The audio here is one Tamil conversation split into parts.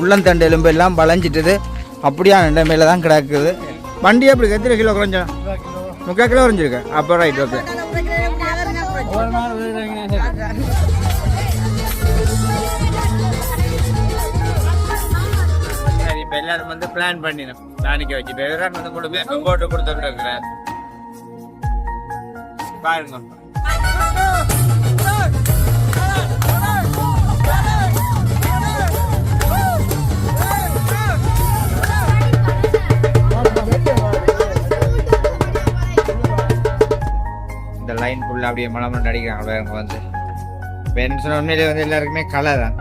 உள்ளந்தண்டு எலும்பு எல்லாம் வளைஞ்சிட்டுது அப்படியான நிலைமையில தான் கிடக்குது. வண்டி எப்படி எத்தனை கிலோ குறைஞ்சா? முக்கால் கிலோ குறைஞ்சிருக்கு? அப்போ ரைட் ஓகே சரி இப்போ எல்லாரும் வந்து பிளான் பண்ணிடும் நாளைக்கு வச்சு. பேரான் வந்து கொண்டு போட்டு கொடுத்துட்டு இருக்கிறார். பாருங்க. லைன் ஃபுல்லாக அப்படியே மலம் நண்டு அடிக்கிறாங்க அவங்க வந்து. பென்ஷன் உண்மையிலே வந்து எல்லாருக்குமே கலை தான்.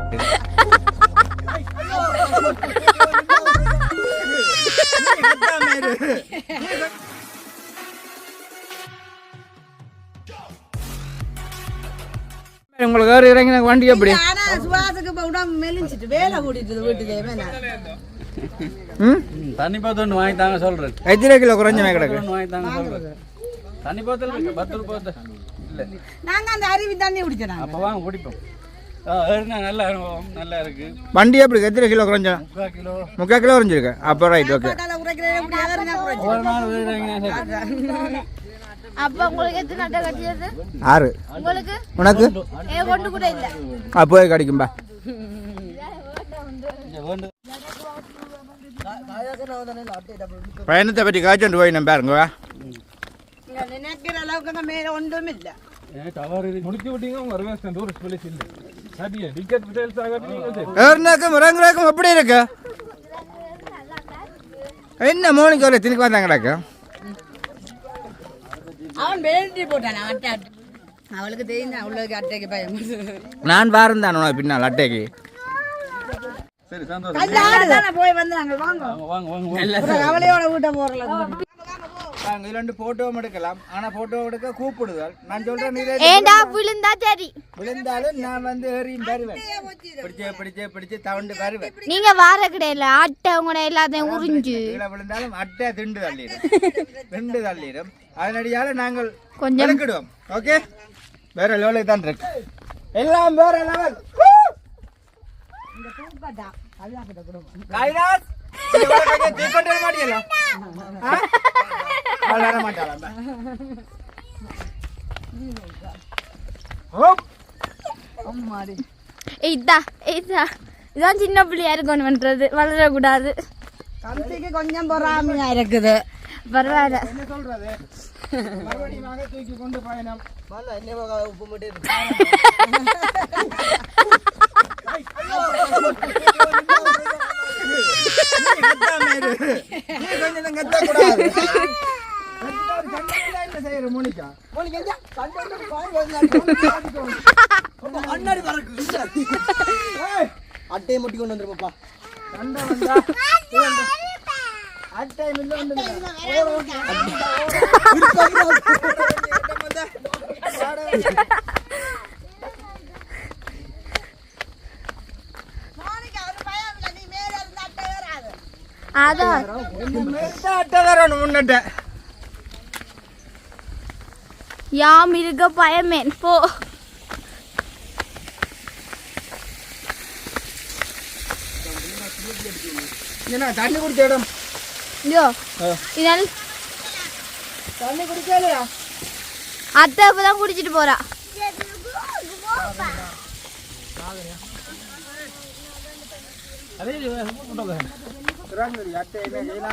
உங்களுக்கு வேறு இறங்கின வண்டி எப்படி? தண்ணி பார்த்து ஒன்று வாங்கி தாங்க சொல்றேன். எத்தனை கிலோ குறைஞ்ச வாங்கி கிடக்கு வாங்கி தாங்க சொல்றேன். தண்ணி பாத்திரம் இருக்கு பத்து. ரூபாய் இல்ல. நாங்க அந்த அருவி தண்ணி குடிச்சோம் அப்ப வாங்க குடிப்போம். நல்ல அனுபவம் நல்லா இருக்கு. வண்டி எப்படி எத்தனை கிலோ குறைஞ்சா? முக்கால் கிலோ. முக்கால் கிலோ குறைஞ்சிருக்கு? அப்போ ரைட் ஓகே உரைக்கிறேன் இப்படி ஏறுனா குறைச்சு. ஒரு நாள் வீடுறீங்க சரி அப்ப உங்களுக்கு எத்தனை அட்டை கட்டியது? ஆறு. உங்களுக்கு? உனக்கு? ஏ ஒன்று கூட இல்ல. கிடைக்கும்பா பயணத்தை பற்றி காய்ச்சல் போய் நம்ம பாருங்க நினைக்கிற அளவுக்கு மேல ஒன்றும் இல்லை என்ன மோனிக்கு ஒரு திணிக்கு வந்தாங்க அவன் அவளுக்கு தெரியும் அவ்வளோக்கு அட்டைக்கு நான் வாரம் பின்னால் அட்டைக்கு சரி சந்தோஷம் போய் வந்து நாங்கள் வாங்க வாங்க வாங்க அவளையோட வீட்டை போறலாம் நாங்கள் இரண்டு ஃபோட்டோவும் எடுக்கலாம். ஆனால் ஃபோட்டோ எடுக்க கூப்பிடுதல். நான் சொல்கிறேன் நீ ஏண்டா விழுந்தா சரி? விழுந்தாலும் நான் வந்து ஏறியும் வருவேன். பிடிச்சே பிடிச்சே பிடிச்சு தவண்டு வருவேன். நீங்க வார கிடையாது அட்டை உங்களோட எல்லாத்தையும் உறிஞ்சு. கீழே விழுந்தாலும் அட்டை திண்டு தள்ளிடும். திண்டு தள்ளிடும். அதனடியால நாங்கள் கொஞ்சம் விளக்கிடுவோம். ஓகே வேற லெவலுக்கு தான் இருக்கு. எல்லாம் வேற லெவல் கைலாஸ் இங்க வர அவள் வர மாட்டாள் இதான் இதான் இதான் சின்ன பிள்ளையா இருக்கணும் பண்றது வளரக்கூடாது. கருத்துக்கு கொஞ்சம் பொறாமையா இருக்குது. பரவாயில்ல. என்ன சொல்றது? மறுபடியும் தூக்கி கொண்டு பயணம். உப்பு மட்டும் ஒரு கண்ணாடி என்ன செய்யற மோனிகா மோனிகா கண்ணாடி பாய் அட்டையை முட்டி கொண்டு வந்துருப்பா கண்டா அட்டை மில்ல வந்து அதான். அட்டை வரணும் முன்னட்ட Yeah, I'm here to go buy a mint for. என்ன தண்ணி குடிச்ச இடம் ஐயோ இதனால் தண்ணி குடிக்கலையா அத்தை இப்பதான் குடிச்சிட்டு போறா அத்தை என்ன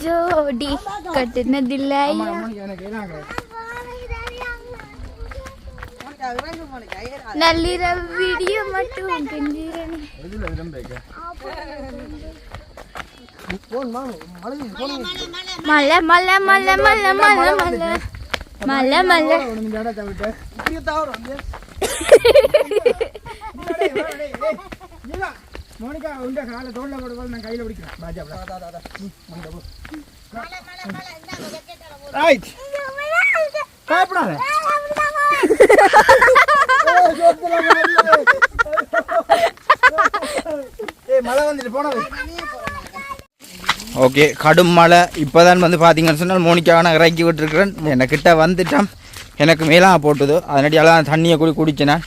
ஜோடி கட்டுனதில்லை எனக்கு இதாங்க நள்ளிரவு விடிய மட்டும் கெஞ்சிரனே மலை மலை மலை மலை மலை மலை மலை மலை இந்த இடத்தை விட்டு மோனிகா உண்ட காலை தோல்ல போடும்போது நான் கையில பிடிக்கிறேன் பாஜா ரைட் பயப்படாத ஏய் மழை வந்துட்டு போனது ஓகே கடும் மழை. இப்போ தான் வந்து பார்த்தீங்கன்னு சொன்னால் மோனிக்காக நான் இறக்கி விட்டுருக்குறேன் எனக்கிட்ட வந்துட்டான். எனக்கு மேலாக போட்டுது. அதனாடியால தான் தண்ணியை கூடி குடிச்சேன். நான்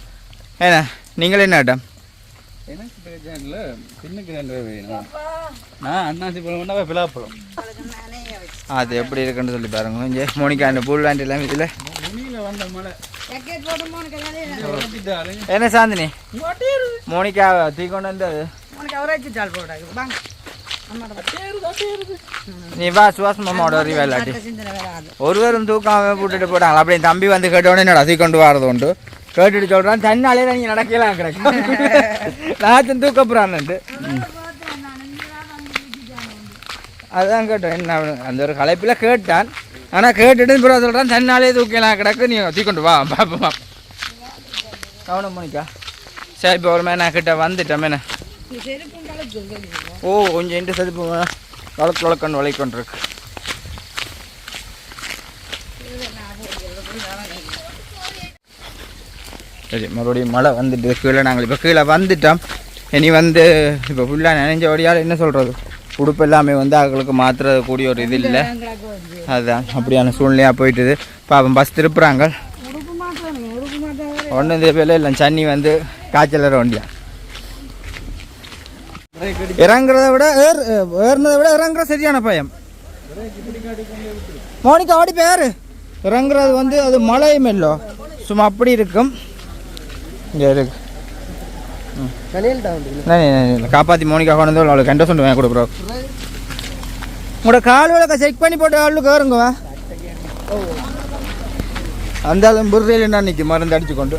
ஏண்ணா நீங்கள் என்ன இடம் எனக்கு வேணும். நான் அண்ணாச்சி பழம் அது எப்படி இருக்குன்னு சொல்லி பாருங்க. இங்கே மோனிகா இந்த பூல் வேண்டி எல்லாம் இதில் வந்த மழை. என்ன சாந்தினி? மோனிகா தீ கொண்டு வந்து அது. உனக்கு அவராச்சு சால் போடாது வாங்க. நீ வா சுவாஸ் மாமாவோட ஒரு வராது ஒருவரும் தூக்காம போட்டுட்டு போட்டாங்க அப்படியே தம்பி வந்து கேட்டோடனே என்னடா தீ கொண்டு வரது உண்டு. கேட்டுட்டு சொல்கிறான் தன்னாலே நீங்கள் நடக்கலாம் கிடக்கு நான் தூக்க போகிறான்ட்டு அதான் கேட்டேன் என்ன அந்த ஒரு கலைப்பில் கேட்டான். ஆனால் கேட்டுட்டு பிறகு சொல்கிறான் தன்னாலே தூக்கலாம் கிடக்கு நீ தூக்கி கொண்டு வா பாப்பா கவனம் பண்ணிக்கா. சரி இப்போ ஒரு மேனா கிட்ட வந்துட்டேன் மேன. ஓ கொஞ்சம் இன்று செதுப்பு வளர்க்கு வளர்க்கன்னு வளைக்கொண்டிருக்கு. சரி மறுபடியும் மழை வந்துட்டு கீழே நாங்கள் இப்போ கீழே வந்துட்டோம். இனி வந்து இப்போ ஃபுல்லாக நினைஞ்ச வழியால் என்ன சொல்கிறது உடுப்பு எல்லாமே வந்து அவங்களுக்கு மாற்றுறது கூடிய ஒரு இது இல்லை. அதுதான் அப்படியான சூழ்நிலையாக போயிட்டுது. பாப்பம் பஸ் திருப்புறாங்க. ஒன்றும் வேலை இல்லை. சன்னி வந்து காய்ச்சல் வர வண்டியா இறங்குறத விட ஏர் ஏறினதை விட இறங்குற சரியான பயம் மோனிகா ஓடி பேர் இறங்குறது வந்து அது மழையும் இல்லை சும்மா அப்படி இருக்கும் இங்கே இருக்கு காப்பாத்தி மோனிகா கொண்டு வந்து அவளுக்கு கண்ட சொல்லுவேன் கொடு ப்ரோ உங்களோட கால் விளக்க செக் பண்ணி போட்டு ஆளுக்கு வருங்க அந்த ஆளும் புர்ரையில் என்ன நிற்கும் மருந்து அடிச்சு கொண்டு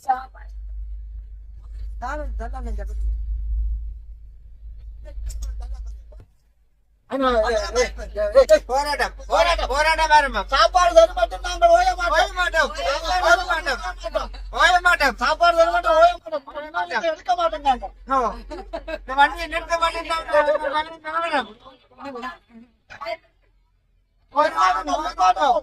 Sabar. Sabar, dalam yang jatuh. போராட்டம் போராட்டம் போராட்டம் பாருமா சாப்பாடு தர மாட்டோம் நாங்கள் ஓய மாட்டோம். மாட்டோம் ஓய மாட்டோம் ஓய மாட்டோம் சாப்பாடு தர மாட்டோம் ஓய மாட்டோம். எடுக்க மாட்டோம் நாங்கள் இந்த வண்டியை நிறுத்த மாட்டேன் ஓய மாட்டோம் ஓய மாட்டோம்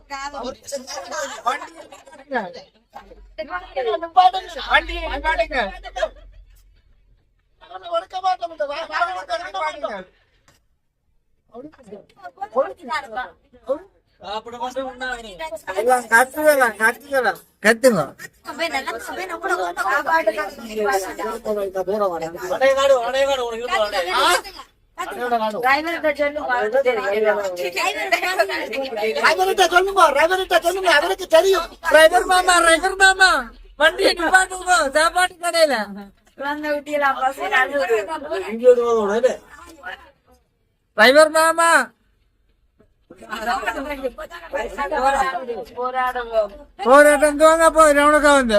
வண்டியை நிப்பாட்டுங்க எடுக்க மாட்டோம். கத்துங்க டிரைவர் மாமா டிரைவர் மாமா வண்டியை நிப்பாட்டுங்க சாப்பாட்டு கடையில டிரைவர் மாமா. போராட்டம் தோங்க போய் உனக்கு வந்து.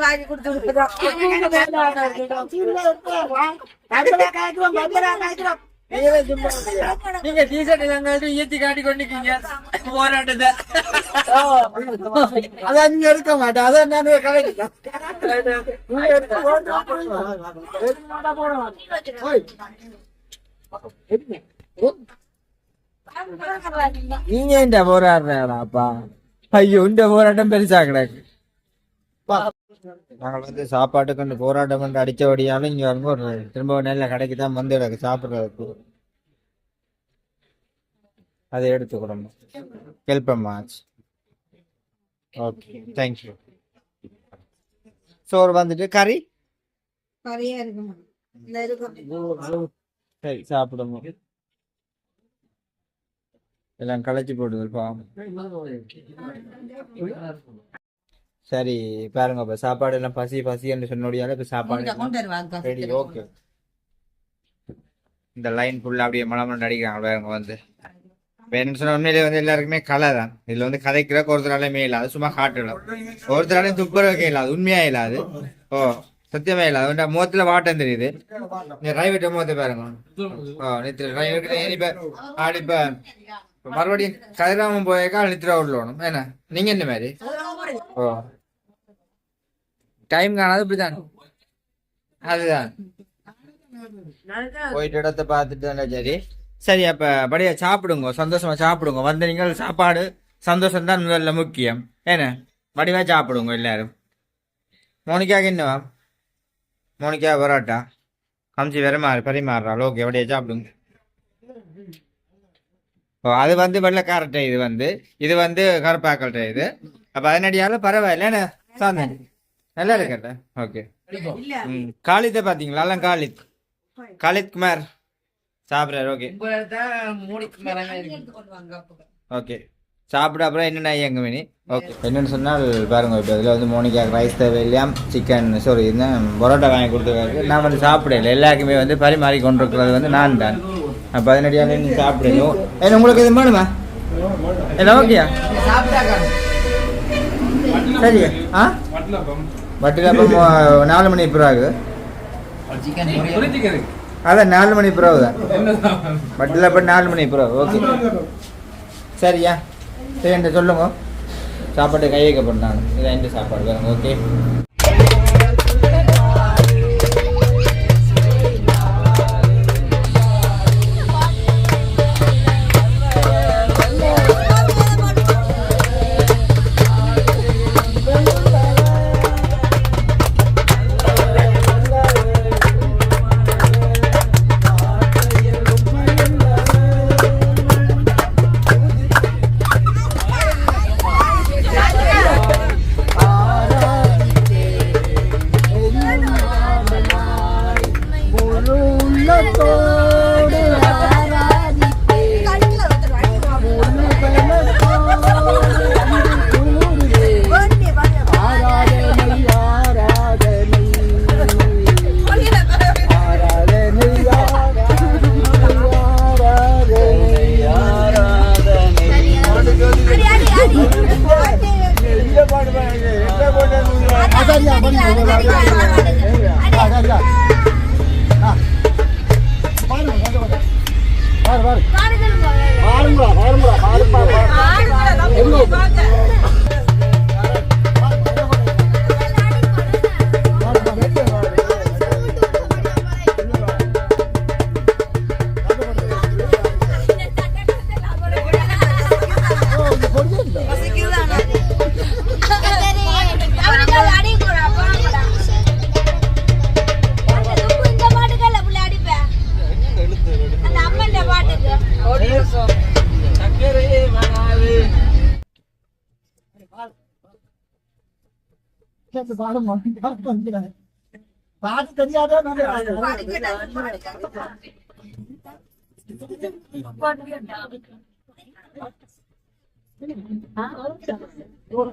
வாங்கி கொடுத்து நீங்க டிஷர்ட் எல்லாம் ஏத்தி காட்டி கொண்டிருக்கீங்க. போராட்டத்தை. அதான் நீங்க எடுக்க மாட்டேன். அதான் நான் கலைக்கு நீங்க இந்த போராடுறாப்பா ஐயோ இந்த போராட்டம் பெருசா கிடக்கு. நாங்கள் வந்து சாப்பாட்டுக்கு போராட்டம் பண்ணி அடிச்சபடியாலும் இங்க வந்து ஒரு திரும்ப நல்ல கடைக்கு தான் வந்து கிடக்கு சாப்பிட்றதுக்கு அதை எடுத்துக்கிறோம். கெல்பமாச் ஓகே தேங்க்யூ சோறு வந்துட்டு கறி? இருக்குமா. சரி சாப்பிடுங்க. எல்லாம் களைச்சி போடுது பாவம். சரி பாருங்க இப்ப சாப்பாடு எல்லாம் பசி பசின்னு சொன்னோடியால இப்ப சாப்பாடு ரெடி ஓகே இந்த லைன் ஃபுல்லா அப்படியே மலம் அடிக்கிறாங்க பாருங்க வந்து. வேணும்னு சொன்ன உண்மையிலே வந்து எல்லாருக்குமே கலை தான். இதுல வந்து கதைக்கிறக்கு ஒருத்தராலையுமே இல்லாது சும்மா காட்டலாம் ஒருத்தராலையும் துப்புரவுக்கே இல்லாது உண்மையா இல்லாது ஓ சத்தியமே இல்லாது உண்ட முகத்துல வாட்டம் தெரியுது. இந்த டிரைவர்கிட்ட முகத்தை பாருங்க. ஓ நித்திர டிரைவர்கிட்ட இப்ப ஆடி இப்ப இப்ப மறுபடியும் கதிராமம் போயிருக்கா நித்திர உள்ளணும் என்ன நீங்க என்ன மாதிரி ஓ டைம் காணாது இப்படிதான் அதுதான் போயிட்டு இடத்த பார்த்துட்டு தானே சரி சரி அப்ப படியா சாப்பிடுங்க சந்தோஷமா சாப்பிடுங்க வந்து நீங்கள் சாப்பாடு சந்தோஷம் தான் முதல்ல முக்கியம் ஏன்னா வடிவா சாப்பிடுங்க எல்லாரும் மோனிக்காக்கு என்னவா மோனிக்கா பரோட்டா கம்சி வெறுமாறு பரிமாறுறாள் ஓகே வடியா சாப்பிடுங்க அது வந்து வெள்ளைக்காரட்டை இது வந்து. இது வந்து கருப்பாக்கல்ட்ட இது. அப்ப அதனடியால பரவாயில்ல என்ன? சாந்தா நல்லா இருக்கட்ட ஓகே. காலித்தை பாத்தீங்களா? எல்லாம் காலித் காலித் குமார் சாப்பிட்றாரு ஓகே. ஓகே. சாப்பிட அப்புறம் என்னென்ன எங்க மினி ஓகே. என்னன்னு சொன்னால் பாருங்க இப்போ இதில் வந்து மோனிகா ரைஸ் தேவையில்லையாம் சிக்கன் சாரி என்ன? பரோட்டா வாங்கி கொடுத்துருக்காரு. நான் வந்து சாப்பிடல. எல்லாருக்குமே வந்து பரிமாறி கொண்டிருக்கிறது வந்து நான் தான். அப்போ அதனடியால் நீ சாப்பிடணும் ஏன்னா உங்களுக்கு இது வேணுமா? என்ன ஓகேயா சரி. ஆ? வட்டலப்பம். வட்டில் அப்போ நாலு மணி பிறகு. அதான் நாலு மணி பிறகு தான். அப்போ நாலு மணி பிறகு. ஓகே. சரியா? சரி என்கிட்ட சொல்லுங்க. சாப்பாடு கை வைக்கப்படும் நான் இதான் எந்த சாப்பாடு பாருங்க ஓகே? बाहर मारेगा बन गया है बात करी आता ना हाँ और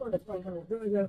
दो हज़ार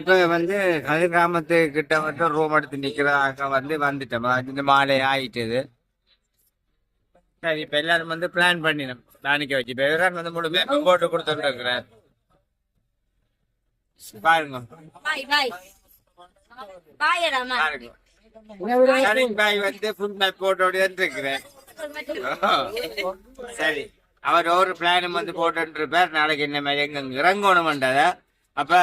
இப்ப வந்து கதிர் கிராமத்து கிட்ட வந்து ரூம் எடுத்து நிக்கிறதாக வந்து வந்துட்டோம். இந்த மாலை ஆயிட்டது. சரி இப்ப எல்லாரும் வந்து பிளான் பண்ணினோம். நாளைக்கு வச்சு. இப்ப எதிரான் வந்து முழு பேர் போட்டு கொடுத்துட்டு இருக்கிறார். பாருங்க. பாய் வந்து ஃபுல் மேப் போட்டோட இருக்கிறேன் சரி. அவர் ஒரு பிளானும் வந்து போட்டு இருப்பார். நாளைக்கு என்ன மாதிரி எங்க இறங்கணும்ன்றத அப்ப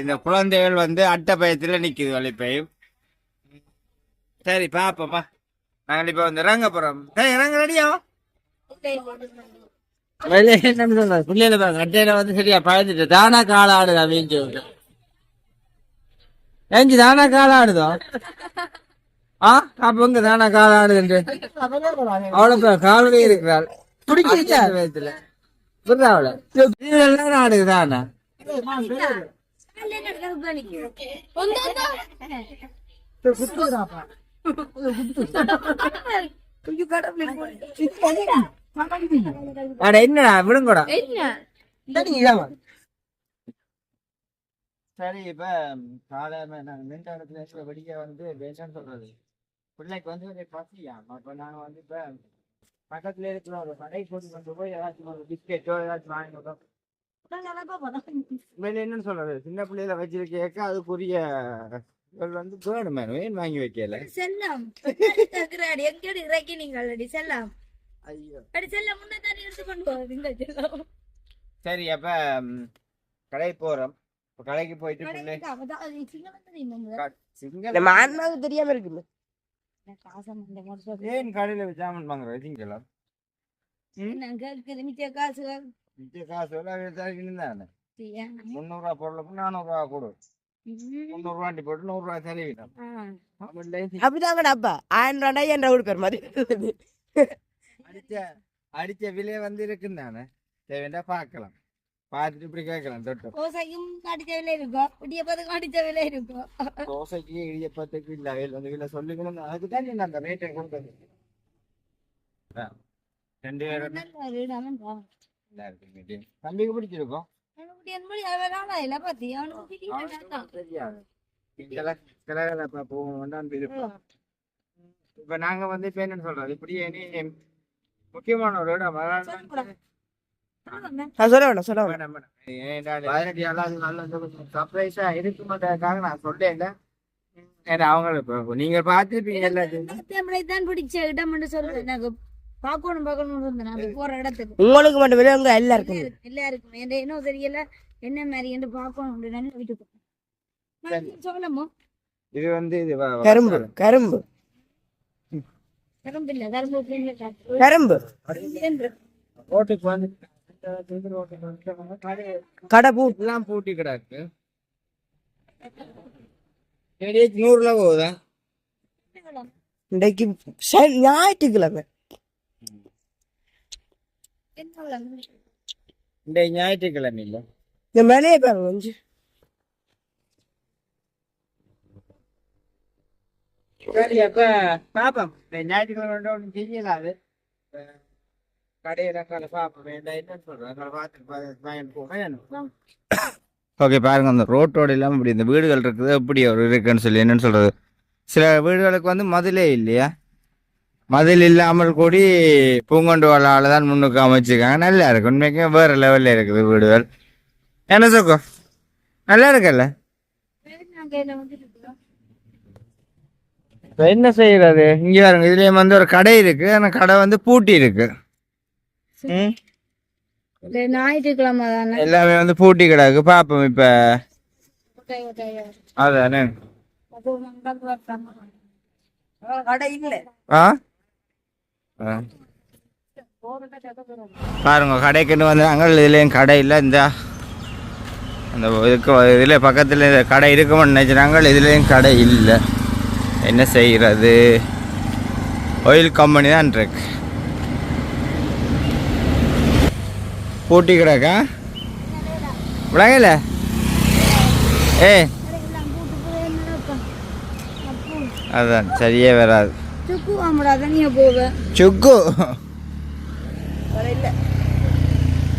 இந்த குழந்தைகள் வந்து அட்டை பயத்துல நிக்குது வலிப்பையும். சரி பாப்போம்ப்பா நாங்கள் இப்ப வந்து இறங்க போறோம். இறங்க ரெடியா? வெளியே என்னன்னு சொல்றது பிள்ளைல பாருங்க. அட்டையில வந்து சரியா பயந்துட்டு தானா கால ஆடுதா வீஞ்சு ஏஞ்சி தானா கால ஆடுதோ ஆ அப்ப இங்க தானா கால ஆடுதுன்று அவ்வளவு காலனி இருக்கிறாள். பிடிக்கிறீங்க வயசுல புரியுதா அவளை இது எல்லாரும் ஆடுதுதானா அட என்னடா விடுங்கடா சரி இப்ப இடத்துல வெடிக்க வந்து பேசன்னு சொல்றது பிள்ளைக்கு வந்து ஒரு பசியா அப்ப நாங்க வந்து இப்ப பக்கத்துல இருக்கிற ஒரு கடை போட்டு கொண்டு போய் ஏதாச்சும் ஒரு பிஸ்கெட்டோ ஏதாச்சும் வாங்கி என்னன்னு சொல்றது? சின்ன பிள்ளையில வச்சிருக்கேக்க அதுக்குரிய வந்து வேணும் மேடம் ஏன் வாங்கி வைக்கல? செல்லம். எங்கடி இறக்கி நீங்க ஆல்ரெடி செல்லம்? ஐயோ. அடி செல்லம் முன்ன தானே எடுத்து கொண்டு போவீங்க செல்லம் சரி அப்ப கடைக்கு போறோம். கடைக்கு போயிட்டு அண்ணாவுக்கு தெரியாம இருக்குது ஏன் கடையில ஜாமான் வாங்குற? சிங்களம் காசு மிச்ச காசு எல்லாம் தானே முந்நூறுரூவா பொருளுக்கு நானூறுரூவா கொடு முந்நூறுரூவாண்டி போட்டு நூறுரூவா செலவிடும் அப்படிதாங்கடா அப்பா ஆயிரம் ரூபாய் என்ற கொடுப்பார் மாதிரி அடிச்ச அடிச்ச விலை வந்து இருக்குன்னு தானே தேவைண்டா பார்க்கலாம் பார்த்துட்டு இப்படி கேட்கலாம் தொட்டு கோசையும் அடிச்ச விலை இருக்கும் இடியப்பதுக்கும் அடிச்ச விலை இருக்கும் தோசைக்கு இடியப்பத்துக்கு இல்ல வேலை வந்து விலை சொல்லுங்கன்னு அதுக்கு தான் நீ அந்த ரேட்டை கொடுத்தது ஆ. ரெண்டு பேரும் தம்பிக்கு பிடிச்சிருக்கும் இப்ப நாங்க வந்து இப்ப என்னன்னு சொல்றது? இப்படியே நீ முக்கியமான ஒரு இடம் சொல்ல வேணாம் சொல்ல வேணாம் ஆ இருக்குமன்றதுக்காக நான் சொல்லேன்ல. ஏன்னா அவங்க இப்ப நீங்க. தமிழை தான் பிடிச்ச இடம் என்று சொல்லுவேன் எனக்கு பார்க்கணும் பார்க்கணும்னு இருந்தேன். நான் போற இடத்துக்கு. உங்களுக்கு மட்டும் விலங்கு எல்லாருக்கும். எல்லாருக்கும் என் இன்னும் தெரியல. என்ன மாதிரி என்று பார்க்கணும் அப்படின்னு வீட்டுக்கு சொல்லமோ? இது வந்து இது கரும்பு கரும்பு. கரும்பு இல்ல கரும்பு கரும்பு. ரோட்டுக்கு வந்து கடை கடை பூ. எல்லாம் பூட்டி கிடக்கு. நூறுல போகுதா? இன்றைக்கு சனி- ஞாயிற்றுக்கிழமை. இந்த ஞாயிற்றுக்கிழமை இல்ல இந்த மலையை பாருங்க கொஞ்சம் சரி அப்ப பாப்போம். இந்த ஞாயிற்றுக்கிழமை ஒன்றும் செய்யல அது. கடையில கடை பாப்போம். வேண்டாம் என்னன்னு சொல்றேன் பார்த்துட்டு போவேன் ஓகே பாருங்க அந்த ரோட்டோட இல்லாமல் இப்படி இந்த வீடுகள் இருக்குது எப்படி ஒரு இருக்குன்னு சொல்லி என்னன்னு சொல்றது? சில வீடுகளுக்கு வந்து மதிலே இல்லையா? மதில் இல்லாமல் கூடி பூங்கொண்டு வாழால தான் முன்னுக்கு அமைச்சிருக்காங்க. நல்லா இருக்கு. உண்மைக்கும் வேற லெவல்ல இருக்குது வீடுகள். என்ன சொக்கோ? நல்லா இருக்குல்ல? இப்ப என்ன செய்யறது? இங்க பாருங்க இதுலயும் வந்து ஒரு கடை இருக்கு. ஆனா கடை வந்து பூட்டி இருக்கு. ம்? ஞாயிற்றுக்கிழமை எல்லாமே வந்து பூட்டி கிடக்கு. பாப்போம் இப்ப. அதானே? கடை இல்ல. ஆ. பாருங்க கடைக்குன்னு வந்தாங்க. இதுலயும் கடை இல்லை இந்த அந்த இதுக்கு இதில் பக்கத்தில் இந்த கடை இருக்குமென்னு நினைச்சாங்க இதுலேயும் கடை இல்லை. என்ன செய்கிறது ஆயில் கம்பெனி தான் இருக்கு. பூட்டி கிடக்கா விளங்கல ஏ அதான் சரியே வராது. சுக்கு வாங்கக்கூடாது நீ போவ சுக்கு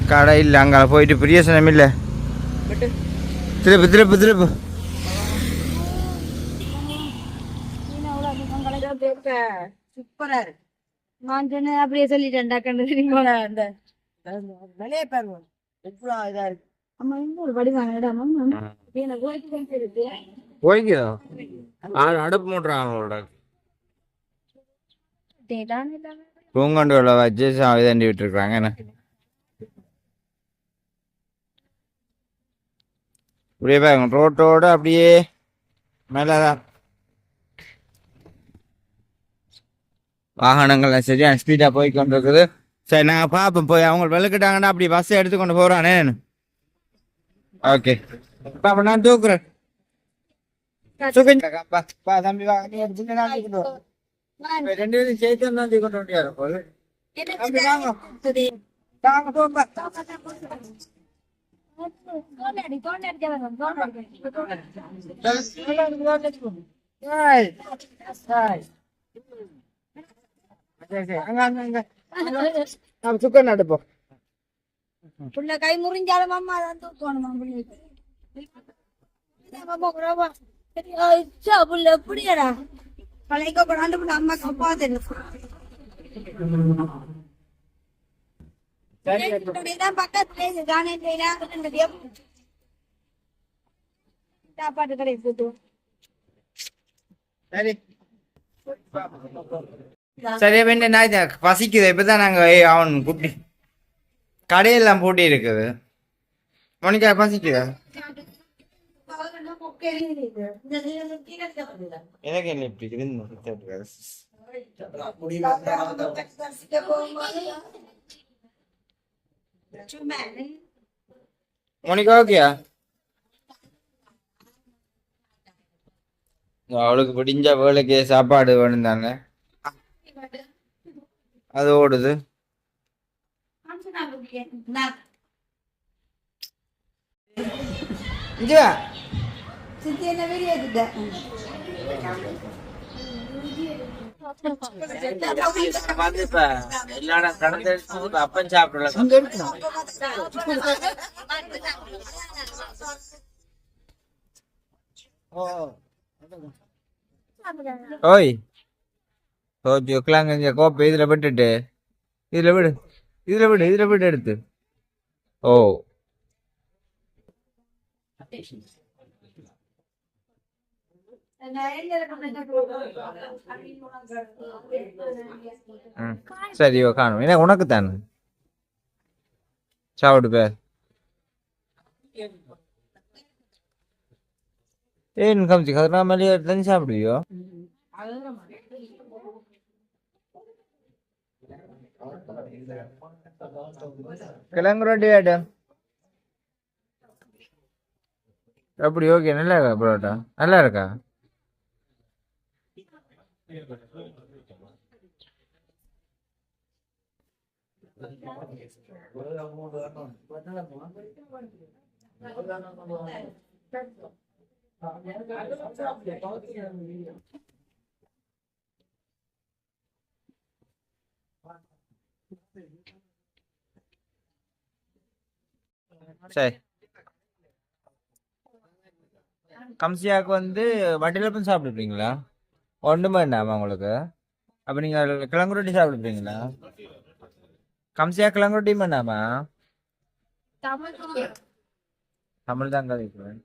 கடை இல்லை அங்கே போயிட்டு பிரியசனம் இல்லை திருப்பு திருப்பு திருப்பு சூப்பரா இருக்கு நான் சொன்னேன் அப்படியே சொல்லிட்டேன்டா கண்டு அந்த விலையை பாருங்க எவ்வளவு இதா இருக்கு அம்மா இந்த ஒரு படி வாங்கிடா அம்மா எனக்கு இருக்கு போய்க்குதோ அடுப்பு மூட்டுறாங்களோட தேடான்னு பூங்கொண்டுள்ள வச்சு சாவி தண்டி விட்டுருக்குறாங்க என்ன? அப்படியே பாருங்க ரோட்டோட அப்படியே மேலதான். வாகனங்கள் சரியான ஸ்பீடாக போய் கொண்டு இருக்குது சரி நாங்க பார்ப்போம். போய் அவங்க விளக்கிட்டாங்கன்னா அப்படி பஸ்ஸை எடுத்து கொண்டு போகிறானே ஓகே அப்போ நான் தூக்குறேன். தம்பி வா நீ எடுத்துட்டு நான் தூக்கிட்டு வரேன். இப்ப ரெண்டு பேரும் சேர்த்து தான் தூக்கிட்டு வண்டியாரு போல தம்பி வாங்க வாங்க போங்க தோண்டடி தோண்டடி தோண்டடி ஏய். ஏய். சரி, சரி. அங்க, அங்க, அங்க. நம்ம சுக்கர் நடுப்போம் புள்ள கை முறிஞ்சாலும் அம்மா தான் தூக்கணும் பிள்ளைக்கு அச்சா புள்ள எப்படியாடா பழைய கூட அம்மா கப்பா தெரியும் பக்கத்துல காணே சாப்பாட்டு கடை போட்டு சரி. சரி அப்ப என்ன நான் இதை பசிக்குது. இப்பதான் நாங்க அவன் குட்டி கடையெல்லாம் பூட்டி இருக்குது மணிக்கா பசிக்குதா? எனக்கு என்ன இப்படி மணிக்கா ஓகேயா? அவளுக்கு பிடிஞ்ச வேலைக்கு சாப்பாடு வேணும் தானே? அது ஓடுது. இங்க. சித்தி என்ன வீடியோ எடுத்துட்டேன் அப்பன் சாப்பிடல ஓய் ஓகே உட்காங்க இங்க கோப்பை இதுல விட்டுட்டு. இதுல விடு இதுல விடு இதுல விடு எடுத்து. ஓ. ம் சரி காணும். என்ன உனக்கு தானே சாப்பிடு பேர். ஏன் கமிச்சு கதிரா மேலேயே தண்ணி சாப்பிடுவியோ? கிழங்கு ரொட்டி ஆட்டம் எப்படி ஓகே நல்லா இருக்கா பரோட்டா? நல்லா இருக்கா? சரி. கம்சியாவுக்கு வந்து வட்டிலப்பம் சாப்பிடுறீங்களா ஒன்றுமே வேண்டாமா உங்களுக்கு. அப்போ நீங்கள் கிழங்கு ரொட்டி சாப்பிடுறீங்களா கம்சியா கிழங்கு ரொட்டி வேண்டாமா தமிழ் தான். கதைக்கிறேன்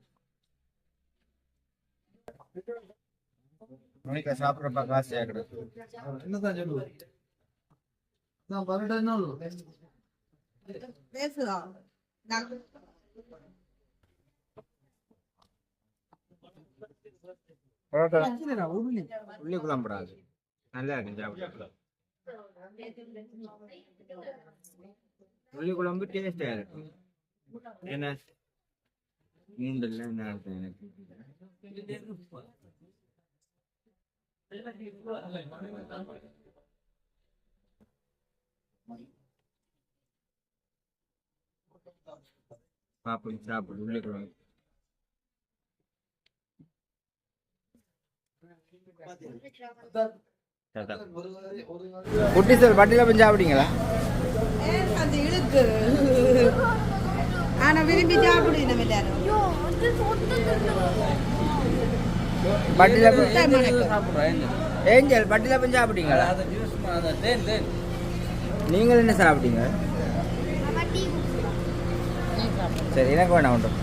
மணிக்கு சாப்பிட்றப்ப காசு என்னதான் சொல்லுவேன் நான் பேசுதான் உள்ளி குழம்புடாது நல்லா இருக்கு சாப்பிட. உள்ளி குழம்பு டேஸ்டா இருக்கும். என்ன? மூண்டில் என்ன எனக்கு? பாப்போம் சாப்பிடு உள்ளி குழம்பு குட்டி சார் பட்டியில் போய் சாப்பிட்டீங்களா? அந்த இழுக்கு? ஆனா விரும்பி சாப்பிடு நம்ம எல்லாரும். ஏஞ்சல் பட்டியில் போய் சாப்பிட்டீங்களா? அது நீங்கள் என்ன சாப்பிட்டீங்க? சரி எனக்கு வேணாம் ஒன்றும்